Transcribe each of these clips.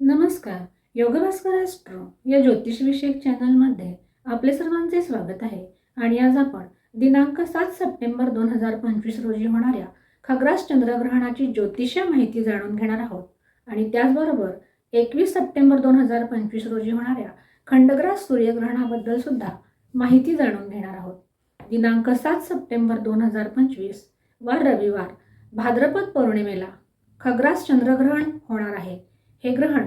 नमस्कार योगभास्कर ॲस्ट्रो या ज्योतिषविषयक चॅनलमध्ये आपले सर्वांचे स्वागत आहे. आणि आज आपण दिनांक सात सप्टेंबर दोन हजार पंचवीस रोजी होणाऱ्या खग्रास चंद्रग्रहणाची ज्योतिषीय माहिती जाणून घेणार आहोत. आणि त्याचबरोबर एकवीस सप्टेंबर दोन हजार पंचवीस रोजी होणाऱ्या खंडग्रास सूर्यग्रहणाबद्दल सुद्धा माहिती जाणून घेणार आहोत. दिनांक सात सप्टेंबर दोन हजार पंचवीस वार रविवार भाद्रपद पौर्णिमेला खग्रास चंद्रग्रहण होणार आहे. हे ग्रहण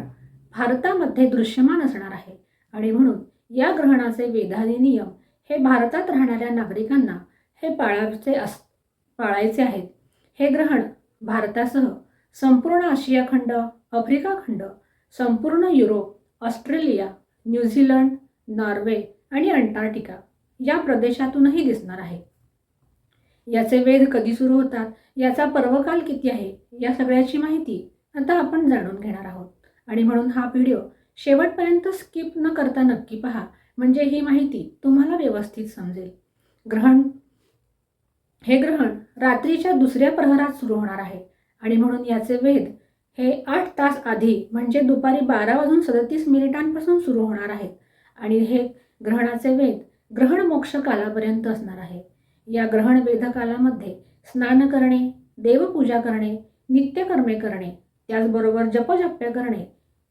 भारतामध्ये दृश्यमान असणार आहे. आणि म्हणून या ग्रहणाचे वेधादी नियम हे भारतात राहणाऱ्या नागरिकांना हे पाळायचे अस पाळायचे आहेत. हे ग्रहण भारतासह संपूर्ण आशिया खंड आफ्रिका खंड संपूर्ण Europe Australia New Zealand Norway आणि अंटार्क्टिका या प्रदेशातूनही दिसणार आहे. याचे वेध कधी सुरू होतात? याचा पर्वकाल किती आहे? या सगळ्याची माहिती आता आपण जाणून घेणार आहोत. आणि म्हणून हा व्हिडिओ शेवटपर्यंत स्किप न करता नक्की पहा. म्हणजे ही माहिती तुम्हाला व्यवस्थित समजेल. ग्रहण. हे ग्रहण रात्रीच्या दुसऱ्या प्रहरात सुरू होणार आहे. आणि म्हणून याचे वेध हे आठ तास आधी म्हणजे दुपारी बारा वाजून सदतीस मिनिटांपासून सुरू होणार आहेत आणि हे ग्रहणाचे वेध ग्रहण मोक्ष कालापर्यंत असणार आहे. या ग्रहण वेध कालामध्ये स्नान करणे देवपूजा करणे नित्यकर्मे करणे त्याचबरोबर जपजप्य करणे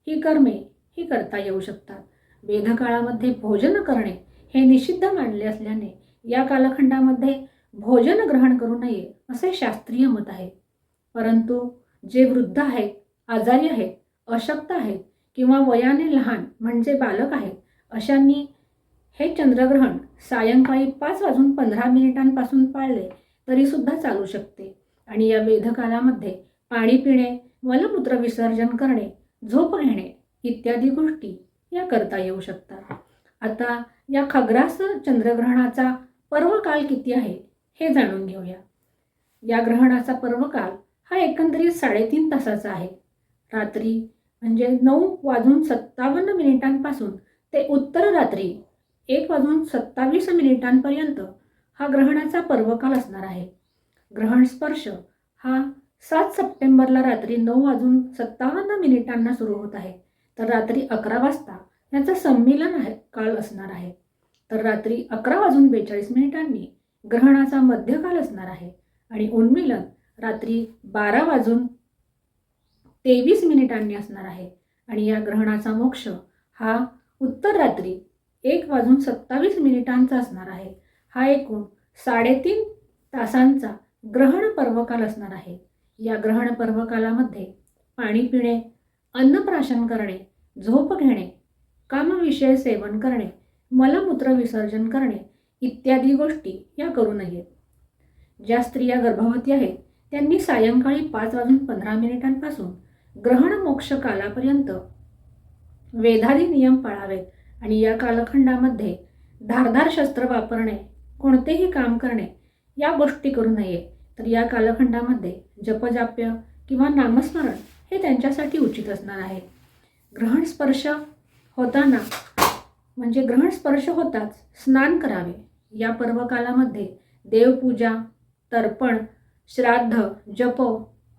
ही कर्मे ही करता येऊ शकतात. वेदकाळामध्ये भोजन करणे हे निषिद्ध मानले असल्याने या कालखंडामध्ये भोजन ग्रहण करू नये असे शास्त्रीय मत आहे. परंतु जे वृद्ध आहेत आजारी आहेत अशक्त आहेत किंवा वयाने लहान म्हणजे बालक आहेत अशांनी हे चंद्रग्रहण सायंकाळी पाच वाजून पंधरा मिनिटांपासून पाळले तरीसुद्धा चालू शकते. आणि या वेधकालामध्ये पाणी पिणे मलमूत्र विसर्जन करणे झोप घेणे इत्यादी गोष्टी या करता येऊ शकतात. आता या खग्रास चंद्रग्रहणाचा पर्वकाल किती आहे हे जाणून घेऊया. या ग्रहणाचा पर्वकाल हा एकंदरीत साडेतीन तासाचा आहे. रात्री म्हणजे नऊ वाजून सत्तावन्न मिनिटांपासून ते उत्तर रात्री एक वाजून सत्तावीस मिनिटांपर्यंत हा ग्रहणाचा पर्वकाल असणार आहे. ग्रहण स्पर्श हा सात सप्टेंबरला रात्री नऊ वाजून सत्तावन्न मिनिटांना सुरू होत आहे. तर रात्री अकरा वाजता याचं संमेलन आहे काळ असणार आहे. तर रात्री अकरा वाजून बेचाळीस मिनिटांनी ग्रहणाचा मध्यकाल असणार आहे आणि उन्मिलन रात्री बारा वाजून तेवीस मिनिटांनी असणार आहे. आणि या ग्रहणाचा मोक्ष हा उत्तर रात्री एक वाजून सत्तावीस मिनिटांचा असणार आहे. हा एकूण साडेतीन तासांचा ग्रहण पर्वकाल असणार आहे. या ग्रहण पर्वकालामध्ये पाणी पिणे अन्नप्राशन करणे झोप घेणे कामविषय सेवन करणे मलमूत्र विसर्जन करणे इत्यादी गोष्टी या करू नयेत. ज्या स्त्रिया गर्भवती आहेत त्यांनी सायंकाळी पाच वाजून पंधरा मिनिटांपासून ग्रहण मोक्ष कालापर्यंत वेधादी नियम पाळावेत आणि या कालखंडामध्ये धारधार शस्त्र वापरणे कोणतेही काम करणे या गोष्टी करू नये तर या कालखंडामध्ये जपजाप्य किंवा नामस्मरण हे त्यांच्यासाठी उचित असणार आहे. ग्रहण स्पर्श होताना म्हणजे ग्रहण स्पर्श होताच स्नान करावे. या पर्वकालामध्ये देवपूजा तर्पण श्राद्ध जप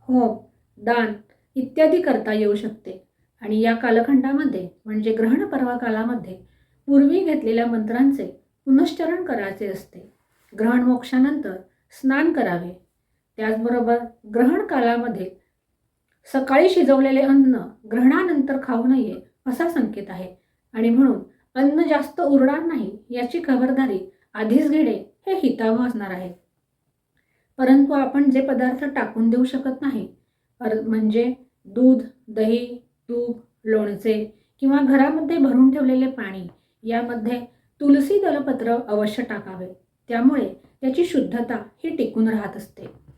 होम दान इत्यादी करता येऊ शकते. आणि या कालखंडामध्ये म्हणजे ग्रहण पर्वकालामध्ये पूर्वी घेतलेल्या मंत्रांचे पुनश्चरण करायचे असते. ग्रहण मोक्षानंतर स्नान करावे. त्याचबरोबर ग्रहण कालामध्ये सकाळी शिजवलेले अन्न ग्रहणानंतर खाऊ नये असा संकेत आहे. आणि म्हणून अन्न जास्त उरणार नाही याची खबरदारी आधीच घेणे हे हितावह असणार आहे. परंतु आपण जे पदार्थ टाकून देऊ शकत नाही अर- म्हणजे दूध दही तूप लोणचे किंवा घरामध्ये भरून ठेवलेले पाणी यामध्ये तुलसी दलपत्र अवश्य टाकावे. त्यामुळे त्याची शुद्धता ही टिकून राहत असते.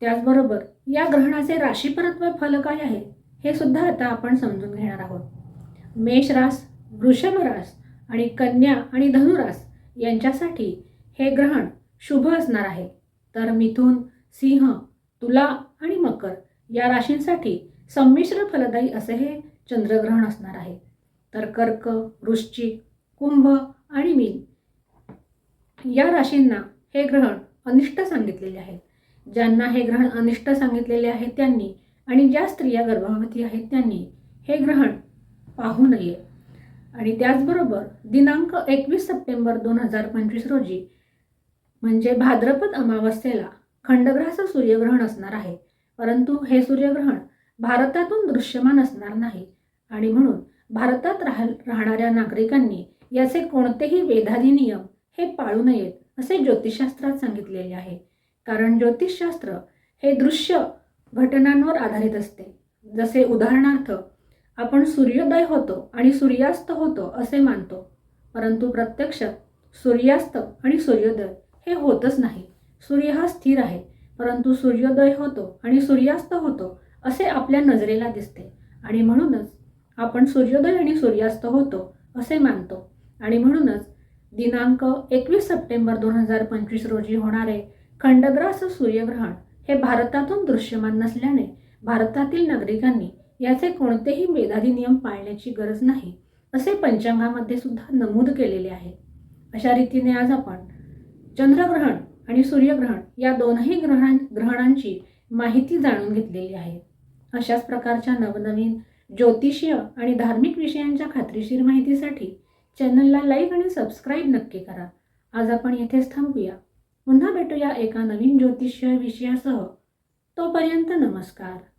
त्याचबरोबर या ग्रहणाचे राशीपरत्व फल काय आहे हे सुद्धा आता आपण समजून घेणार आहोत. मेष रास वृषभ रास आणि कन्या आणि धनुरास यांच्यासाठी हे ग्रहण शुभ असणार आहे. तर मिथुन सिंह तुला आणि मकर या राशींसाठी संमिश्र फलदायी असे हे चंद्रग्रहण असणार आहे. तर कर्क वृश्चिक कुंभ आणि मीन या राशींना हे ग्रहण अनिष्ट सांगितलेले आहे ज्यांना हे ग्रहण अनिष्ट सांगितलेले आहे त्यांनी आणि ज्या स्त्रिया गर्भवती आहेत त्यांनी हे ग्रहण पाहू नये. आणि त्याचबरोबर दिनांक एकवीस सप्टेंबर दोन हजार पंचवीस रोजी म्हणजे भाद्रपद अमावस्येला खंडग्रास सूर्यग्रहण असणार आहे. परंतु हे सूर्यग्रहण भारतातून दृश्यमान असणार नाही. आणि म्हणून भारतात राह राहणाऱ्या नागरिकांनी याचे कोणतेही वेधादी नियम हे पाळू नयेत असे ज्योतिषशास्त्रात सांगितलेले आहे. कारण ज्योतिषशास्त्र हे दृश्य घटनांवर आधारित असते. जसे उदाहरणार्थ आपण सूर्योदय होतो आणि सूर्यास्त होतो असे मानतो परंतु प्रत्यक्ष सूर्यास्त आणि सूर्योदय हे होतच नाही. सूर्य हा स्थिर आहे परंतु सूर्योदय होतो आणि सूर्यास्त होतो असे आपल्या नजरेला दिसते. आणि म्हणूनच आपण सूर्योदय आणि सूर्यास्त होतो असे मानतो. आणि म्हणूनच दिनांक एकवीस सप्टेंबर दोन हजार पंचवीस रोजी होणारे खंडग्रास सूर्यग्रहण हे भारतातून दृश्यमान नसल्याने भारतातील नागरिकांनी याचे कोणतेही वेदाधी नियम पाळण्याची गरज नाही असे पंचांगामध्ये सुद्धा नमूद केलेले आहे. अशा रीतीने आज आपण चंद्रग्रहण आणि सूर्यग्रहण या दोनही ग्रहण ग्रहणांची माहिती जाणून घेतलेली आहे. अशाच प्रकारच्या नवनवीन ज्योतिषीय आणि धार्मिक विषयांच्या खात्रीशीर माहितीसाठी चॅनलला लाईक आणि सबस्क्राईब नक्की करा. आज आपण येथेच थांबूया. पुन्हा भेटूया एका नवीन ज्योतिष विषयासह तोपर्यंत नमस्कार.